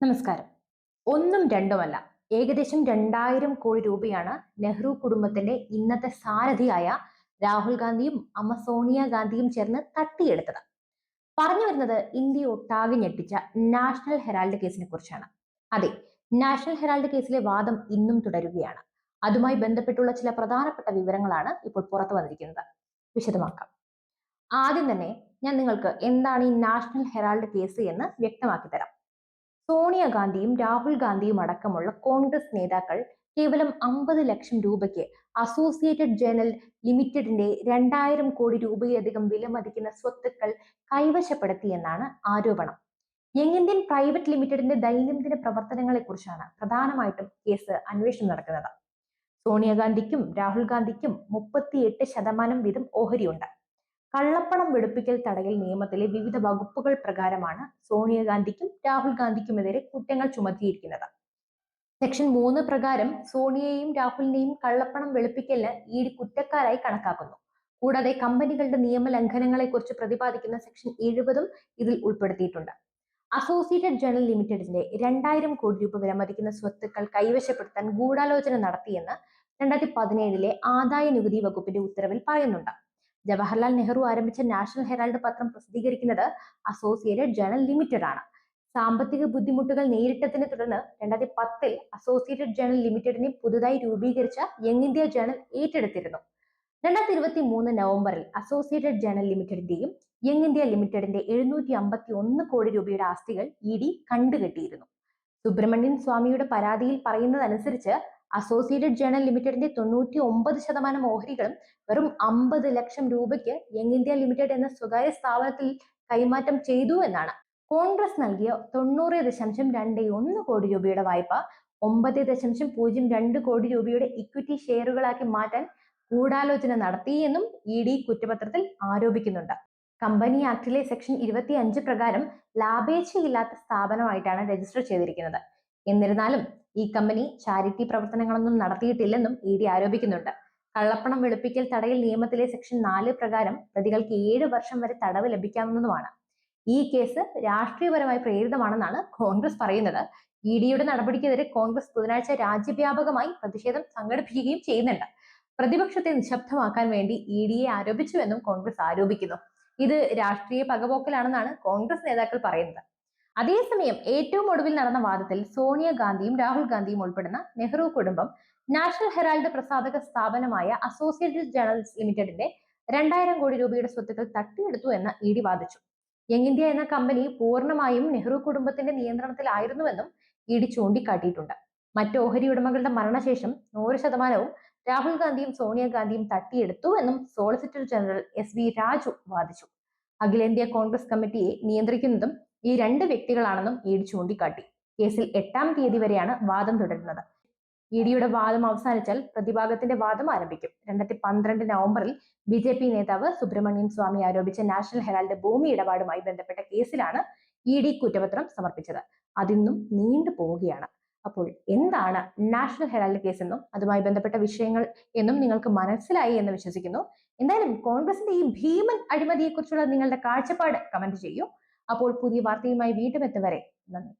നമസ്കാരം. ഒന്നും രണ്ടുമല്ല. ഏകദേശം രണ്ടായിരം കോടി രൂപയാണ് നെഹ്റു കുടുംബത്തിന്റെ ഇന്നത്തെ സാരഥിയായ രാഹുൽ ഗാന്ധിയും അമ്മ സോണിയ ഗാന്ധിയും ചേർന്ന് തട്ടിയെടുത്തത്. പറഞ്ഞു വരുന്നത് ഇന്ത്യ ഒട്ടാകെ ഞെട്ടിച്ച നാഷണൽ ഹെറാൾഡ് കേസിനെ കുറിച്ചാണ്. അതെ നാഷണൽ ഹെറാൾഡ് കേസിലെ വാദം ഇന്നും തുടരുകയാണ്. അതുമായി ബന്ധപ്പെട്ടുള്ള ചില പ്രധാനപ്പെട്ട വിവരങ്ങളാണ് ഇപ്പോൾ പുറത്തു വന്നിരിക്കുന്നത്. വിശദമാക്കാം. ആദ്യം തന്നെ ഞാൻ നിങ്ങൾക്ക് എന്താണ് ഈ നാഷണൽ ഹെറാൾഡ് കേസ് എന്ന് വ്യക്തമാക്കി തരാം. സോണിയാഗാന്ധിയും രാഹുൽ ഗാന്ധിയും അടക്കമുള്ള കോൺഗ്രസ് നേതാക്കൾ കേവലം അമ്പത് ലക്ഷം രൂപയ്ക്ക് അസോസിയേറ്റഡ് ജേണൽ ലിമിറ്റഡിന്റെ രണ്ടായിരം കോടി രൂപയിലധികം വിലമതിക്കുന്ന സ്വത്തുക്കൾ കൈവശപ്പെടുത്തിയെന്നാണ് ആരോപണം. യങ് ഇന്ത്യൻ പ്രൈവറ്റ് ലിമിറ്റഡിന്റെ ദൈനംദിന പ്രവർത്തനങ്ങളെ കുറിച്ചാണ് പ്രധാനമായിട്ടും കേസ് അന്വേഷണം നടക്കുന്നത്. സോണിയാഗാന്ധിക്കും രാഹുൽ ഗാന്ധിക്കും മുപ്പത്തിയെട്ട് ശതമാനം വീതം ഓഹരിയുണ്ട്. കള്ളപ്പണം വെളുപ്പിക്കൽ തടയൽ നിയമത്തിലെ വിവിധ വകുപ്പുകൾ പ്രകാരമാണ് സോണിയാഗാന്ധിക്കും രാഹുൽ ഗാന്ധിക്കുമെതിരെ കുറ്റങ്ങൾ ചുമത്തിയിരിക്കുന്നത്. സെക്ഷൻ മൂന്ന് പ്രകാരം സോണിയയെയും രാഹുലിനെയും കള്ളപ്പണം വെളുപ്പിക്കലിന് ഇ ഡി കുറ്റക്കാരായി കണക്കാക്കുന്നു. കൂടാതെ കമ്പനികളുടെ നിയമലംഘനങ്ങളെ കുറിച്ച് പ്രതിപാദിക്കുന്ന സെക്ഷൻ എഴുപതും ഇതിൽ ഉൾപ്പെടുത്തിയിട്ടുണ്ട്. അസോസിയേറ്റഡ് ജേണൽ ലിമിറ്റഡിന്റെ രണ്ടായിരം കോടി രൂപ വിലമതിക്കുന്ന സ്വത്തുക്കൾ കൈവശപ്പെടുത്താൻ ഗൂഢാലോചന നടത്തിയെന്ന് രണ്ടായിരത്തി പതിനേഴിലെ ആദായ നികുതി വകുപ്പിന്റെ ഉത്തരവിൽ പറയുന്നുണ്ട്. ജവഹർലാൽ നെഹ്റു ആരംഭിച്ച നാഷണൽ ഹെറാൾഡ് പത്രം പ്രസിദ്ധീകരിക്കുന്നത് അസോസിയേറ്റഡ് ജേണൽ ലിമിറ്റഡ് ആണ്. സാമ്പത്തിക ബുദ്ധിമുട്ടുകൾ നേരിട്ടതിനെ തുടർന്ന് രണ്ടായിരത്തി പത്തിൽ അസോസിയേറ്റഡ് ജേണൽ ലിമിറ്റഡിനെ പുതുതായി രൂപീകരിച്ച യങ് ഇന്ത്യ ജേണൽ ഏറ്റെടുത്തിരുന്നു. രണ്ടായിരത്തി ഇരുപത്തി മൂന്ന് നവംബറിൽ അസോസിയേറ്റഡ് ജേണൽ ലിമിറ്റഡിന്റെയും യങ് ഇന്ത്യ ലിമിറ്റഡിന്റെ എഴുന്നൂറ്റി അമ്പത്തി ഒന്ന് കോടി രൂപയുടെ ആസ്തികൾ ഇ ഡി കണ്ടുകെട്ടിയിരുന്നു. സുബ്രഹ്മണ്യൻ സ്വാമിയുടെ പരാതിയിൽ പറയുന്നതനുസരിച്ച് അസോസിയേറ്റഡ് ജേണൽ ലിമിറ്റഡിന്റെ തൊണ്ണൂറ്റി ഒമ്പത് ശതമാനം ഓഹരികളും വെറും അമ്പത് ലക്ഷം രൂപയ്ക്ക് യങ് ഇന്ത്യ ലിമിറ്റഡ് എന്ന സ്വകാര്യ സ്ഥാപനത്തിൽ കൈമാറ്റം ചെയ്തു എന്നാണ്. കോൺഗ്രസ് നൽകിയ തൊണ്ണൂറ് ദശാംശം രണ്ട് ഒന്ന് കോടി രൂപയുടെ വായ്പ ഒമ്പത് ദശാംശം പൂജ്യം രണ്ട് കോടി രൂപയുടെ ഇക്വിറ്റി ഷെയറുകളാക്കി മാറ്റാൻ ഗൂഢാലോചന നടത്തി എന്നും ഇ ഡി കുറ്റപത്രത്തിൽ ആരോപിക്കുന്നുണ്ട്. കമ്പനി ആക്ടിലെ സെക്ഷൻ ഇരുപത്തി അഞ്ച് പ്രകാരം ലാഭേച്ഛയില്ലാത്ത സ്ഥാപനമായിട്ടാണ് രജിസ്റ്റർ ചെയ്തിരിക്കുന്നത്. എന്നിരുന്നാലും ഈ കമ്പനി ചാരിറ്റി പ്രവർത്തനങ്ങളൊന്നും നടത്തിയിട്ടില്ലെന്നും ഇ ഡി ആരോപിക്കുന്നുണ്ട്. കള്ളപ്പണം വെളുപ്പിക്കൽ തടയൽ നിയമത്തിലെ സെക്ഷൻ നാല് പ്രകാരം പ്രതികൾക്ക് ഏഴ് വർഷം വരെ തടവ് ലഭിക്കാവുന്നതുമാണ്. ഈ കേസ് രാഷ്ട്രീയപരമായി പ്രേരിതമാണെന്നാണ് കോൺഗ്രസ് പറയുന്നത്. ഇ ഡിയുടെ നടപടിക്കെതിരെ കോൺഗ്രസ് ബുധനാഴ്ച രാജ്യവ്യാപകമായി പ്രതിഷേധം സംഘടിപ്പിക്കുകയും ചെയ്യുന്നുണ്ട്. പ്രതിപക്ഷത്തെ നിശബ്ദമാക്കാൻ വേണ്ടി ഇ ഡിയെ ആരോപിച്ചുവെന്നും കോൺഗ്രസ് ആരോപിക്കുന്നു. ഇത് രാഷ്ട്രീയ പകപോക്കലാണെന്നാണ് കോൺഗ്രസ് നേതാക്കൾ പറയുന്നത്. അതേസമയം ഏറ്റവും ഒടുവിൽ നടന്ന വാദത്തിൽ സോണിയ ഗാന്ധിയും രാഹുൽ ഗാന്ധിയും ഉൾപ്പെടുന്ന നെഹ്റു കുടുംബം നാഷണൽ ഹെറാൾഡ് പ്രസാധക സ്ഥാപനമായ അസോസിയേറ്റഡ് ജേണൽസ് ലിമിറ്റഡിന്റെ രണ്ടായിരം കോടി രൂപയുടെ സ്വത്തുക്കൾ തട്ടിയെടുത്തു എന്ന് ഇ ഡി വാദിച്ചു. യങ് ഇന്ത്യ എന്ന കമ്പനി പൂർണമായും നെഹ്റു കുടുംബത്തിന്റെ നിയന്ത്രണത്തിലായിരുന്നുവെന്നും ഇ ഡി ചൂണ്ടിക്കാട്ടിയിട്ടുണ്ട്. മറ്റ് ഓഹരി ഉടമകളുടെ മരണശേഷം നൂറ് ശതമാനവും രാഹുൽ ഗാന്ധിയും സോണിയാഗാന്ധിയും തട്ടിയെടുത്തു എന്നും solicitor general S V Raju വാദിച്ചു. അഖിലേന്ത്യാ കോൺഗ്രസ് കമ്മിറ്റിയെ നിയന്ത്രിക്കുന്നതും ഈ രണ്ട് വ്യക്തികളാണെന്നും ഇ ഡി ചൂണ്ടിക്കാട്ടി. കേസിൽ എട്ടാം തീയതി വരെയാണ് വാദം തുടരുന്നത്. ഇ ഡിയുടെ വാദം അവസാനിച്ചാൽ പ്രതിഭാഗത്തിന്റെ വാദം ആരംഭിക്കും. രണ്ടായിരത്തി പന്ത്രണ്ട് നവംബറിൽ ബി ജെ പി നേതാവ് സുബ്രഹ്മണ്യൻ സ്വാമി ആരോപിച്ച നാഷണൽ ഹെറാൾഡ് ഭൂമി ഇടപാടുമായി ബന്ധപ്പെട്ട കേസിലാണ് ഇ ഡി കുറ്റപത്രം സമർപ്പിച്ചത്. അതിന്നും നീണ്ടു പോവുകയാണ്. അപ്പോൾ എന്താണ് നാഷണൽ ഹെറാൾഡ് കേസ് എന്നും അതുമായി ബന്ധപ്പെട്ട വിഷയങ്ങൾ എന്നും നിങ്ങൾക്ക് മനസ്സിലായി എന്ന് വിശ്വസിക്കുന്നു. എന്തായാലും കോൺഗ്രസിന്റെ ഈ ഭീമൻ അഴിമതിയെക്കുറിച്ചുള്ള നിങ്ങളുടെ കാഴ്ചപ്പാട് കമന്റ് ചെയ്യൂ. അപ്പോൾ പുതിയ വാർത്തയുമായി വീണ്ടും എത്തുവരെ നന്ദി.